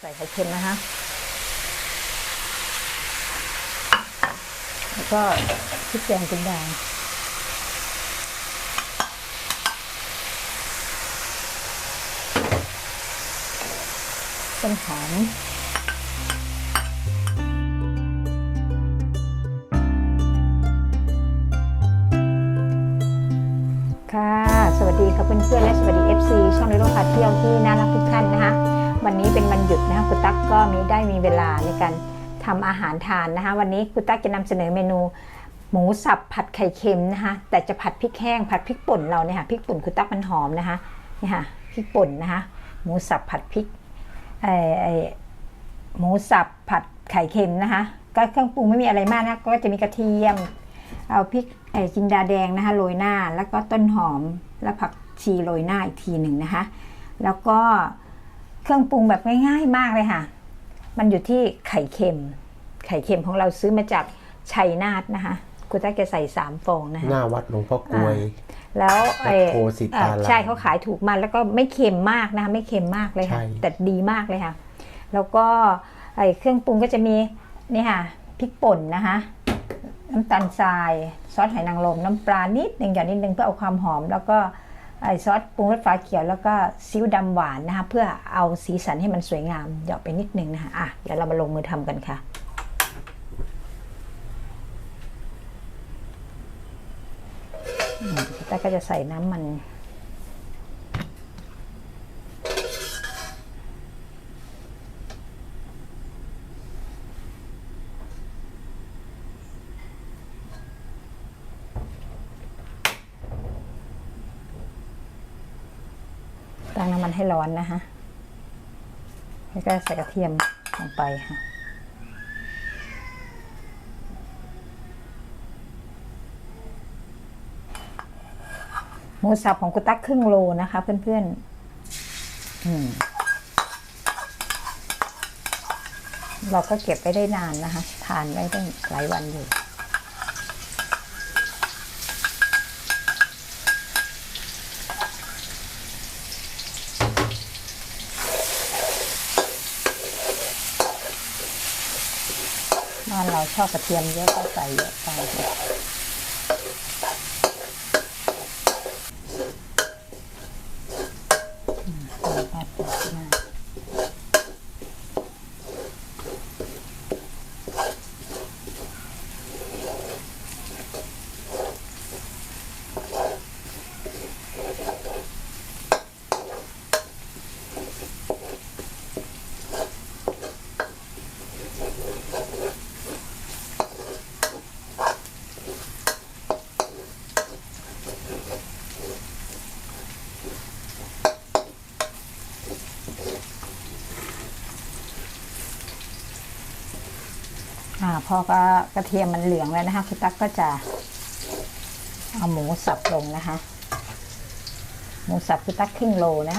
ใส่ไข่เค็มนะคะ แล้วก็พริกแกงเป็นแดงต้นหอมค่ะ สวัสดีค่ะเพื่อนๆและสวัสดี FC ช่องในโลกพาเที่ยวที่น่ารักทุกท่านนะคะ วันนี้เป็นวันหยุดนะคะคุณตั๊กก็มีได้มีเวลาในการทำอาหารทานนะคะ วันนี้คุณตั๊กจะนำเสนอเมนูหมูสับผัดไข่เค็มนะคะ แต่จะผัดพริกแห้งผัดพริกป่นเราเนี่ยค่ะพริกป่นคุณตั๊กมันหอมนะคะนี่ค่ะพริกป่นนะคะ หมูสับผัดพริกเอ่อหมูสับผัดไข่เค็มนะคะ ก็เครื่องปรุงไม่มีอะไรมากนะก็จะมีกระเทียม เอาพริกไอจินดาแดงนะคะโรยหน้า แล้วก็ต้นหอมแล้วผักชีโรยหน้าอีกทีหนึ่งนะคะ แล้วก็ เครื่องปรุงแบบง่าย ๆ มากเลยค่ะ มันอยู่ที่ไข่เค็ม ไข่เค็มของเราซื้อมาจากชัยนาทนะคะคุณต้าแกใส่สามฟองนะคะหน้าวัดหลวงพ่อกลวย แล้วไอ้วัดโพสิตารามเอ่อใช่เขาขายถูกมากแล้วก็ไม่เค็มมากนะคะไม่เค็มมากเลยค่ะใช่แต่ดีมากเลยค่ะ แล้วก็ไอ้เครื่องปรุงก็จะมีนี่ค่ะพริกป่นนะคะน้ำตาลทราย ซอสหอยนางรมน้ำปลานิดหนึ่งอย่างนิดนึงเพื่อเอาความหอม แล้วก็ไอ้ ซอสปรุงรสฟ้าเขียวแล้วก็ซีอิ๊วดำหวานนะคะ เพื่อเอาสีสันให้มันสวยงามหยอกไปนิดนึงนะคะอะเดี๋ยวเรามาลงมือทำกันค่ะแต่ก็จะใส่น้ำมัน ตั้งน้ำมันให้ ร้อนนะคะแล้วก็ใส่กระเทียมลงไปค่ะหมูสับของกุตักครึ่งโลนะคะ เพื่อนๆเราก็เก็บไว้ได้นานนะคะ ทานไว้ตั้หลายวันอยู่ บ้านเราชอบกระเทียมเยอะก็ใส่เยอะไปอืมใส่แป๊บเดียวนะอ่า พอกระกระเทียมมันเหลืองแล้วนะคะคุณตั๊กก็จะเอาหมูสับลงนะคะ หมูสับคุณตั๊กครึ่งโลนะ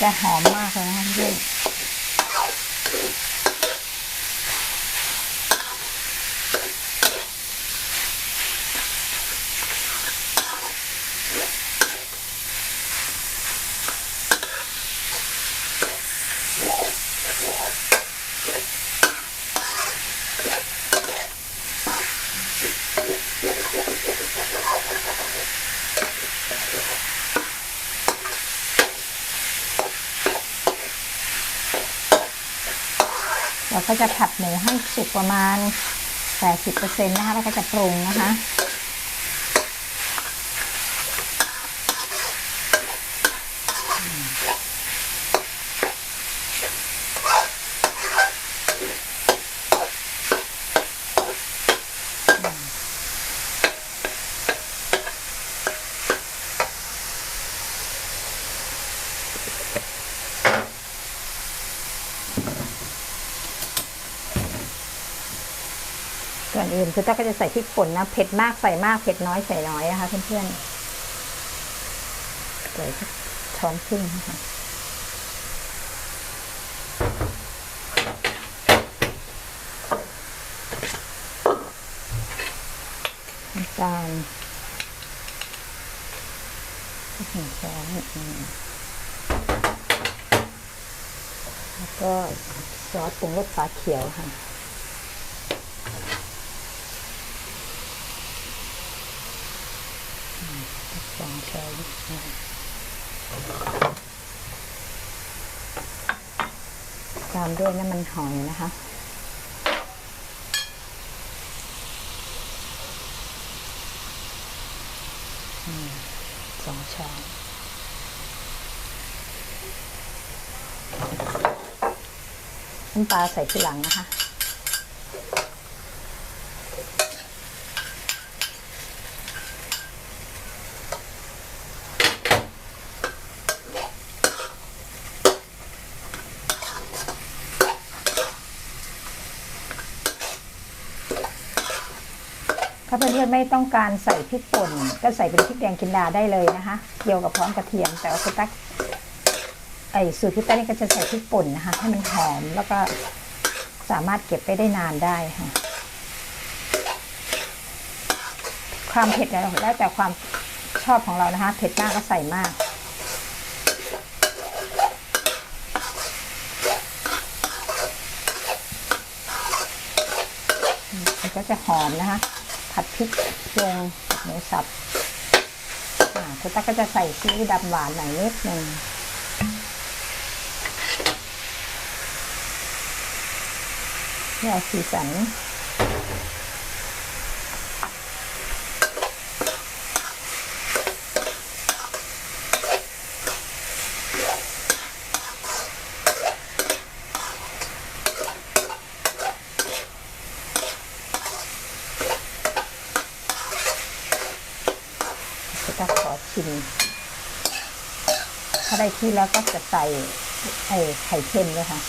จะหอมมากเลยนะคะพี่ จะผัดหมูให้สุกประมาณ 80%นะคะ แล้วก็จะปรุงนะคะ อื่ นคือตั๊กก็จะใส่พริกป่นนะเผ็ดมากใส่มากเผ็ดน้อยใส่น้อยนะคะ เพื่อนๆใส่สักช้อนครึ่งนะคะน้ำตาลหนึ่งช้อนแล้วก็ซอสปรุงรสฟ้าเขียวค่ะ สองช้อนตามด้วยน้ำมันหอยนะคะสองช้อนน้ำปลาใส่ทีหลังนะคะ ถ้าเพื่อนๆไม่ต้องการใส่พริกป่นก็ใส่เป็นพริกแดงกินดาได้เลยนะคะเกี่ยวกับพร้อมกระเทียม แต่ว่าคุณตั๊กไอสูตรพี่ตั๊กนี่ก็จะใส่พริกป่นนะคะให้มันหอมแล้วก็สามารถเก็บไปได้นานได้ค่ะ ความเผ็ดเนี่ยแล้วแต่ความชอบของเรานะคะ เผ็ดมากก็ใส่มากมันก็จะหอมนะคะ ผัดพริกลงหมูสับคุณตั๊กก็จะใส่ซีอิ๊วดำหวานหน่อยนิดหนึ่งเพื่อสีสันคุณตั๊กขอชิม ถ้าได้ ที่แล้วก็จะใส่ไอ้ไข่เค็มเลยค่ะ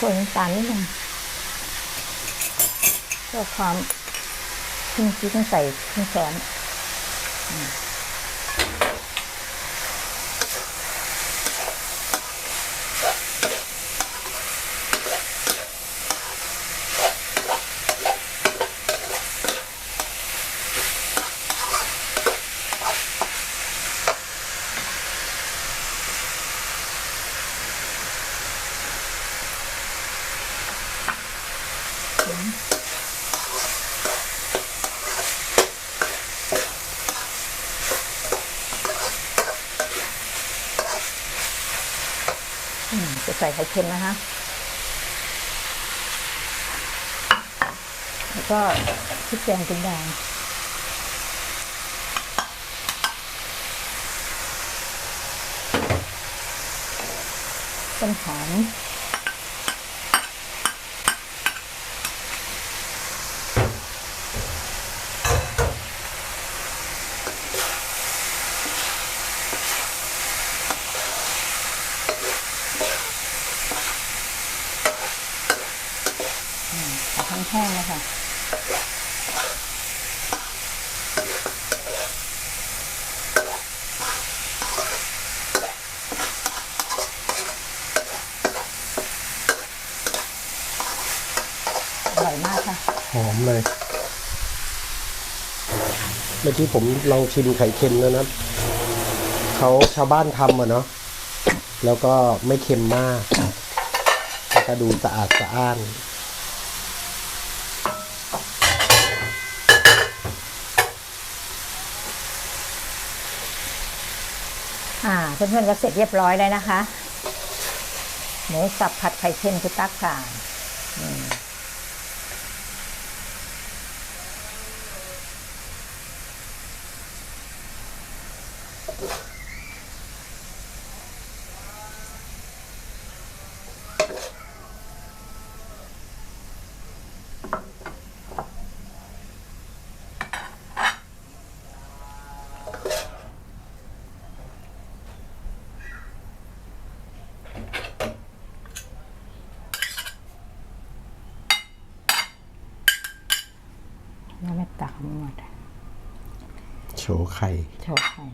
คนตาลนิดนึงเพื่อความที่เมื่อกี้ต้องใส่ครึ่งช้อน ข่เค็มนะคะแล้วก็พริกแกงกินแดงต้นหอม ผัดแห้งๆเลยค่ะ อร่อยมากค่ะ หอม เลย เมื่อกี้ผมลองชิมไข่เค็มแล้วนะเขาชาวบ้านทำอะเนาะแล้วก็ไม่เค็มมากแล้วก็ดูสะอาดสะอ้านอ่าเพื่อนๆก็เสร็จเรียบร้อยแล้วนะคะ หมูสับผัดไข่เค็มคุณตั๊กค่ะอืม ตักหมดโชว์ไข่โชว์ไข่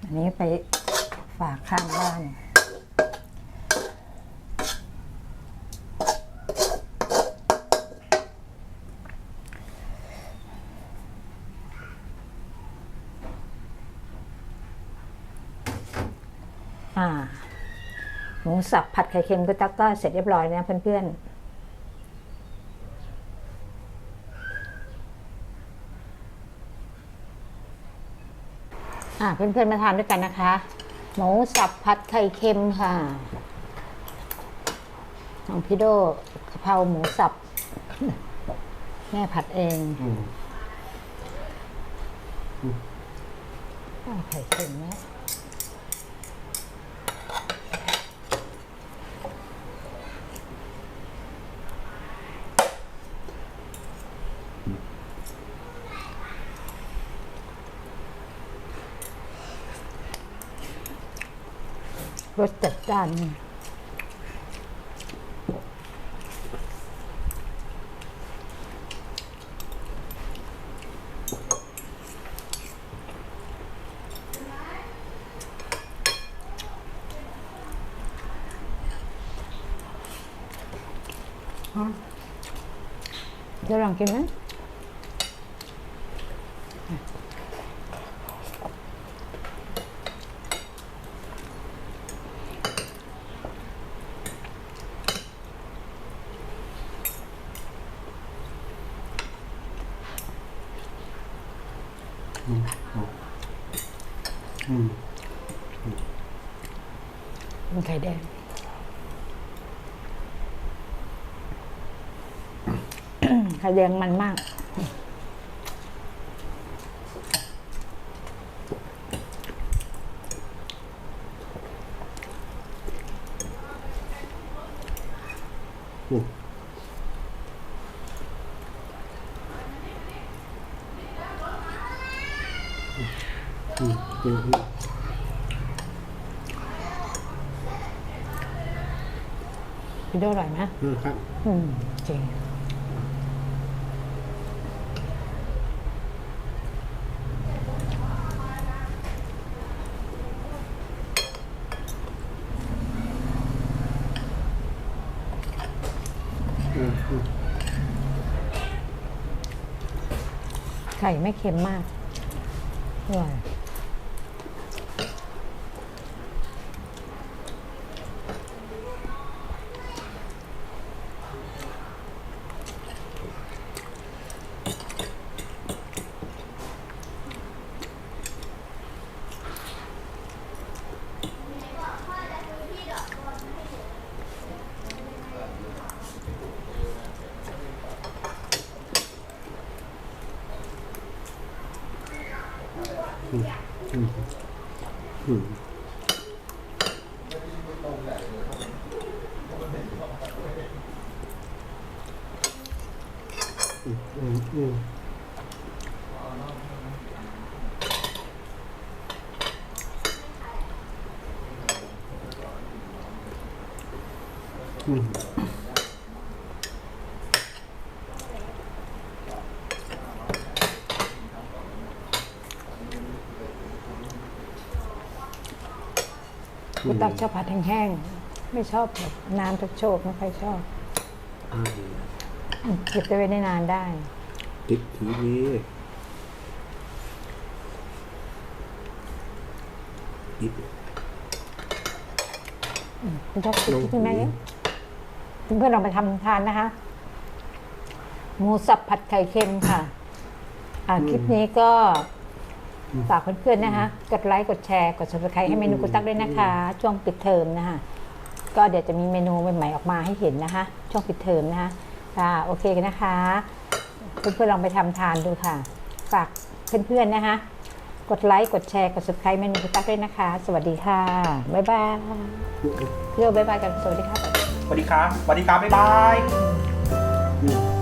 อันนี้ไปฝากข้างบ้าน อ่า ห มูสับผัดไข่เค็มกุตักก็เสร็จเรียบร้อยนะเพื่อนๆอ่าเพื่อนๆมาทานด้วยกันนะคะ หมูสับผัดไข่เค็มค่ะน้องพี่โดกะเพราหมูสับ แม่ผัดเองอ้าวไข่เค็มนะ รสจัดจ้านเดี๋ยวลองกินไหมเป็น ไข่แดง ไข่แดงมันมาก พี่โดอร่อยไหมครับอืมจริงไข่ไม่เค็มมากอร่อย 嗯嗯嗯。嗯 กูตักชอบผัดแห้งๆ ไม่ชอบแบบน้ำโชกๆไม่ค่อยชอบอืมเก็บไปไว้ได้นานได้ติดทีวีติดคุณชอบกินที่ไหมเพื่อนๆลองไปทำทานนะคะ หมูสับผัดไข่เค็มค่ะ อ่าคลิปนี้ก็ ฝากเพื่อนๆนะคะ กดไลค์ กดแชร์ กด subscribe ให้เมนูกุตักด้วยนะคะ ช่วงปิดเทอมนะคะ ก็เดี๋ยวจะมีเมนูใหม่ๆออกมาให้เห็นนะคะ ช่วงปิดเทอมนะคะค่ะโอเคกันนะคะ เพื่อนๆลองไปทำทานดูค่ะ ฝากเพื่อนๆนะคะ กดไลค์ กดแชร์ กด subscribe เมนูกุตักด้วยนะคะ สวัสดีค่ะ บ๊ายบายพี่โอบ๊ายบายกัน สวัสดีค่ะ สวัสดีครับสวัสดีครับบ๊ายบาย อืม